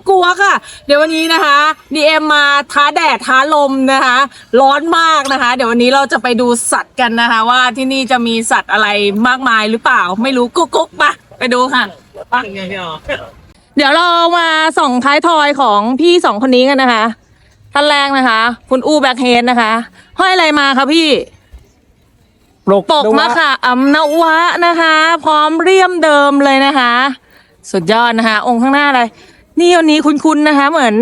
นะคะฟุกัวค่ะ เดี๋ยววันนี้นะคะดีเอ็มมาท้าแดดท้าลมนะคะ ร้อนมากนะคะ เดี๋ยววันนี้เราจะไปดูสัตว์กันนะคะ ว่าที่นี่จะมีสัตว์อะไรมากมายหรือเปล่า ไม่รู้กุ๊กกุ๊กปะไปดูค่ะไปเดี๋ยวเรามาส่องท้ายทอยของพี่สองคนนี้กันนะคะท่านแรกนะคะ คุณอูแบ็คเฮดนะคะห้อยอะไรมาคะพี่ปกมะค่ะอำนวะนะคะ พร้อมเรียมเดิมเลยนะคะ สุดยอดนะคะ องค์ข้างหน้าเลย นี่วันนี้คุ้นๆนะคะ เหมือน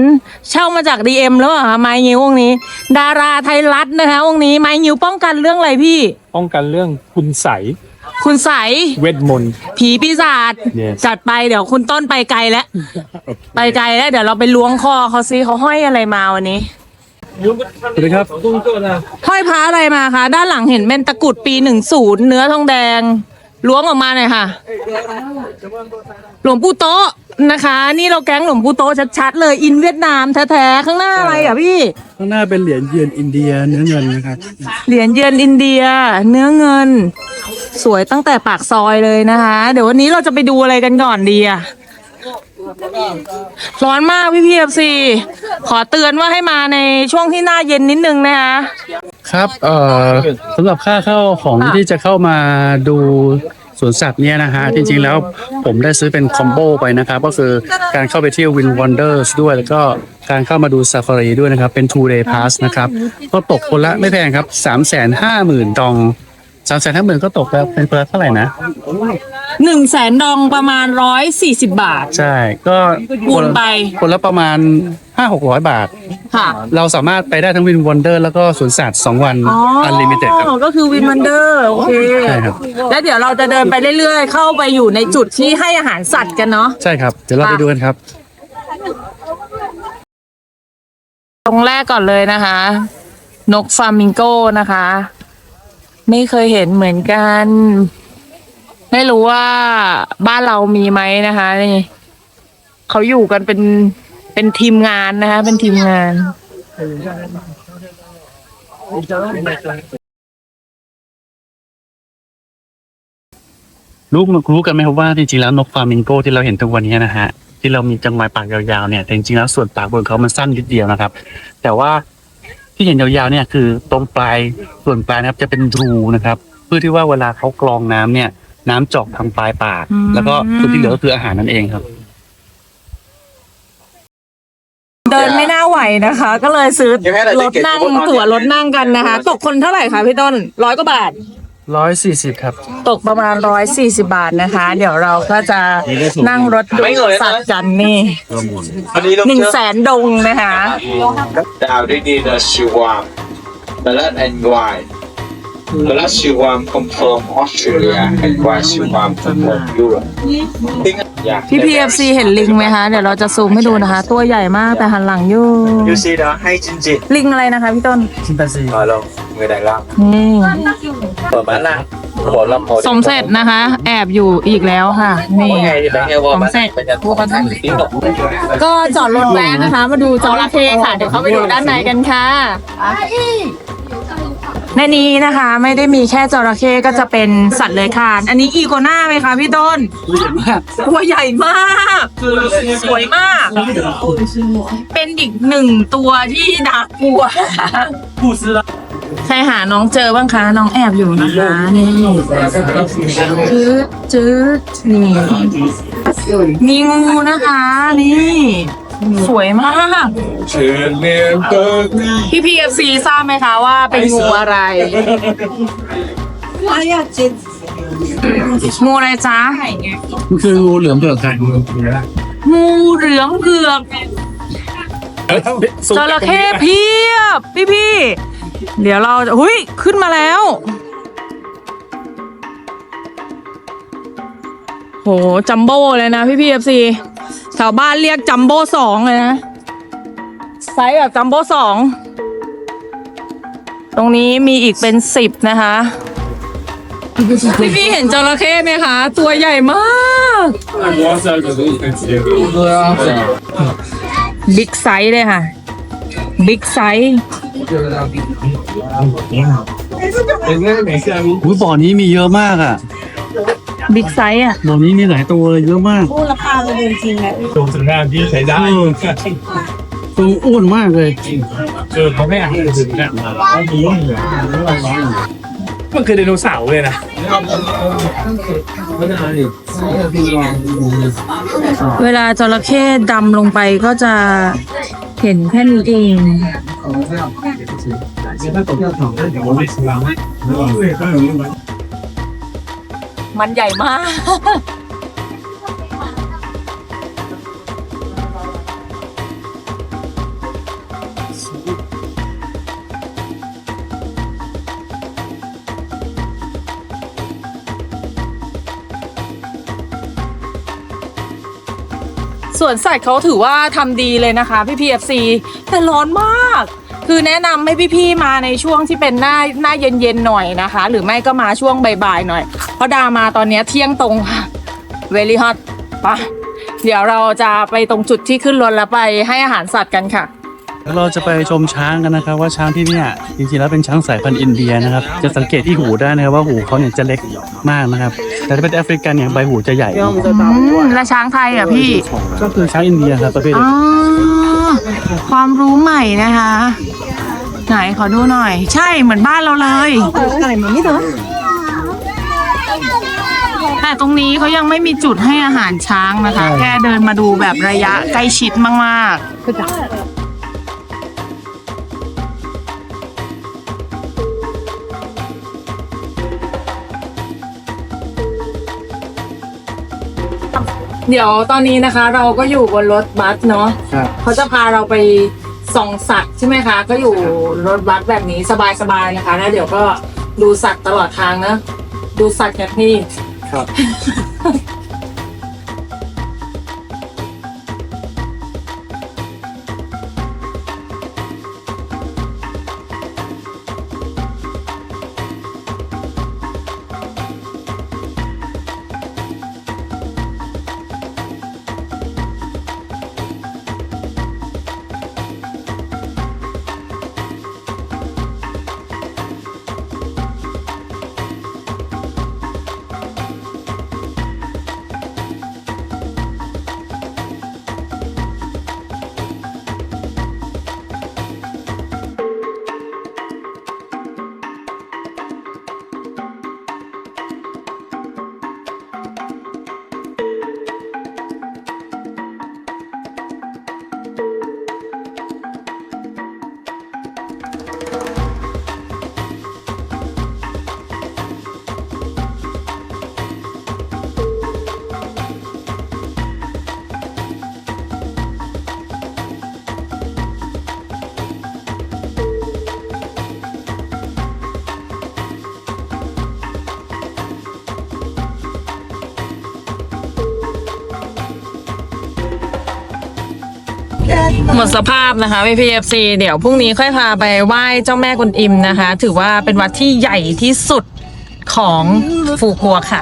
เช่ามาจาก DM แล้วเหรอคะไม้งิ้วองค์นี้ ดาราไทยรัฐนะคะองค์นี้ไม้งิ้วป้องกันเรื่องอะไรพี่ ป้องกันเรื่องคุณใสยคุณใสเวทมนต์ ผีปีศาจ Yes จัดไปเดี๋ยวคุณต้นไปไกลแล้ว ไปไกลแล้วเดี๋ยวเราไปล้วงคอเขาซิเขาห้อยอะไรมาวันนี้ สวัสดีครับห้อยพระอะไรมาคะ ด้านหลังเห็นเป็นตะกรุดปีหนึ่งศูนย์เนื้อทองแดง ล้วงออกมาหน่อยค่ะ หลวงปู่โต๊ะนะคะ นี่เราแก๊งหลวงปู่โต๊ะชัดๆเลยอินเวียดนามแท้ๆข้างหน้าอะไรอะพี่ ข้างหน้าเป็นเหรียญเยือนอินเดียเนื้อเงินนะครับเหรียญเยือนอินเดีย เนื้อเงิน สวยตั้งแต่ปากซอยเลยนะคะ เดี๋ยววันนี้เราจะไปดูอะไรกันก่อนดีอะ ร้อนมากพี่พีเอฟซีขอเตือนว่าให้มาในช่วงที่หน้าเย็นนิดนึงนะคะครับเอ่อสำหรับค่าเข้าของที่จะเข้ามาดูสวนสัตว์เนี่ยนะฮะจริงๆแล้วผมได้ซื้อเป็นคอมโบไปนะครับก็คือการเข้าไปเที่ยววินวันเดอร์สด้วย แล้วก็การเข้ามาดูซาฟารีด้วยนะครับ เป็น two day pass นะครับก็ตกคนละไม่แพงครับ 3 5 0 0 0 0ดอง3 5 0 0 0 0ก็ตกแล้วเป็นคนละเท่าไหร่นะ หนึ่งแสนดองประมาณร้อยสี่สิบบาท ใช่ ก็คูณไป คนละประมาณ5-600บาท ค่ะ เราสามารถไปได้ทั้งวินวันเดอร์แล้วก็สวนสัตว์2วันอ๋ออันลิมิเต็ดครับ ก็คือวินวันเดอร์โอเค ใช่ครับ แล้วเดี๋ยวเราจะเดินไปเรื่อยๆ เข้าไปอยู่ในจุดที่ให้อาหารสัตว์กันเนาะ ใช่ครับ เดี๋ยวเราไปดูกันครับ ตรงแรกก่อนเลยนะคะ นกฟลามิงโก้นะคะ ไม่เคยเห็นเหมือนกัน ไม่รู้ว่าบ้านเรามีไหมนะคะ นี่เขาอยู่กันเป็นเป็นทีมงานนะคะ เป็นทีมงานรู้รู้กันไหมครับว่าจริงๆแล้วนกฟลามิงโกที่เราเห็นทุกวันนี้นะฮะที่เรามีจังหวะปากยาวๆเนี่ยแต่จริงๆแล้วส่วนปากบนเขามันสั้นนิดเดียวนะครับ แต่ว่าที่เห็นยาวๆเนี่ยคือตรงปลายส่วนปลายนะครับจะเป็นรูนะครับ เพื่อที่ว่าเวลาเขากรองน้ำเนี่ย น้ำเจอกทางปลายปาก อืม แล้วก็ส่วนที่เหลือก็คืออาหารนั่นเองครับ เดินไม่น่าไหวนะคะ ก็เลยซื้อรถนั่งตั๋วรถนั่งกันนะคะ ตกคนเท่าไหร่คะพี่ต้นร้อยกว่าบาท ร้อยสี่สิบครับ ตกประมาณร้อยสี่สิบาทนะคะ เดี๋ยวเราก็จะนั่งรถดูสัตว์กันนี่วันนี้ลูกหนึ่งเชือกแสนดงนะคะดาวด้วยดีนะชิวามบลัดแอนด์ไวบลัดชิวาม confirm Australia and ไวชิวาม confirm Europe พี่พีเอฟซีเห็นลิงไหมคะ เดี๋ยวเราจะซูมให้ดูนะคะ ตัวใหญ่มากแต่หันหลังอยู่ยูซีนะให้จินจิลิงอะไรนะคะพี่ต้นมาลงมือไหนล่างนี่เปิดบ้านล่างบอกลำโพสมเสร็จนะคะ แอบอยู่อีกแล้วค่ะ นี่ไงที่เป็นเอวสมเสร็จเป็นตัวประทับติ๊กตอกก็จอดรถแวะนะคะ มาดูจระเข้ค่ะ เดี๋ยวเข้าไปดูด้านในกันค่ะ ในนี้นะคะไม่ได้มีแค่จระเข้ก็จะเป็นสัตว์เลื้อยคลาน อันนี้อีโกน่าไหมคะพี่ต้นตัวใหญ่มาก สวยมาก เป็นอีกหนึ่งตัวที่น่ากลัวใครหาน้องเจอบ้างคะ น้องแอบอยู่นะคะนี่จืดจืดนี่มีงูนะคะนี่ สวยมากเชิญเมียเบิร์กนี่พี่พีเอฟซีทราบไหมคะว่าเป็นงูอะไรงูอะไรจ๊ะมันคืองูเหลือมเปลือกไข่งูเหลือมเผือกจระเข้เพียบพี่พี่ๆเดี๋ยวเราจะหุยขึ้นมาแล้ว โหจัมโบ้เลยนะพี่พี่เอฟซี ชาวบ้านเรียกจัมโบ้สองเลยนะไซส์แบบจัมโบ้สองตรงนี้มีอีกเป็นสิบนะคะ พี่พี่เห็นจระเข้ไหมคะ ตัวใหญ่มากบิ๊กไซส์เลยค่ะบิ๊กไซส์อุ้ยบ่อนี้มีเยอะมากอะ บิ๊กไซส์อะตรงนี้มีหลายตัวเลยเยอะมากโอ้ราคาเลยจริงๆอะตรงสัญญาณที่ใช้ได้ตัวอ้วนมากเลยเออเขาไม่อ่านถึงเนี่ยมันคือไดโนเสาร์เลยนะเวลาจระเข้ดำลงไปก็จะเห็นแค่นี้เอง มันใหญ่มาก ส่วนสัตว์เขาถือว่าทำดีเลยนะคะ พี่พีเอฟซีแต่ร้อนมาก คือแนะนำให้พี่ๆมาในช่วงที่เป็นหน้าหน้าเย็นๆหน่อยนะคะ หรือไม่ก็มาช่วงบ่ายๆหน่อย เพราะดามาตอนเนี้ยเที่ยงตรงค่ะ very hot ปะเดี๋ยวเราจะไปตรงจุดที่ขึ้นรถแล้วไปให้อาหารสัตว์กันค่ะ แล้วเราจะไปชมช้างกันนะครับ ว่าช้างที่เนี่ยจริงๆแล้วเป็นช้างสายพันธุ์อินเดียนะครับ จะสังเกตที่หูได้นะครับว่าหูเขาเนี่ยจะเล็กมากนะครับ แต่ถ้าเป็นแอฟริกันเนี่ยใบหูจะใหญ่ อืมและช้างไทยอะพี่ ก็คือช้างอินเดียครับประเภทอ๋อความรู้ใหม่นะคะ ไหนขอดูหน่อย ใช่เหมือนบ้านเราเลยแต่ตรงนี้เขายังไม่มีจุดให้อาหารช้างนะคะ แค่เดินมาดูแบบระยะใกล้ชิดมากๆเดี๋ยวตอนนี้นะคะ เราก็อยู่บนรถบัสเนาะครับเขาจะพาเราไป ส่องสัตว์ใช่ไหมคะ ก็อยู่รถบัสแบบนี้สบายๆนะคะ แล้วเดี๋ยวก็ดูสัตว์ตลอดทางนะ ดูสัตว์กันที่ ครับ หมดสภาพนะคะ VPFc เดี๋ยวพรุ่งนี้ค่อยพาไปไหว้เจ้าแม่กุนอิมนะคะ ถือว่าเป็นวัดที่ใหญ่ที่สุดของฟูกัวค่ะ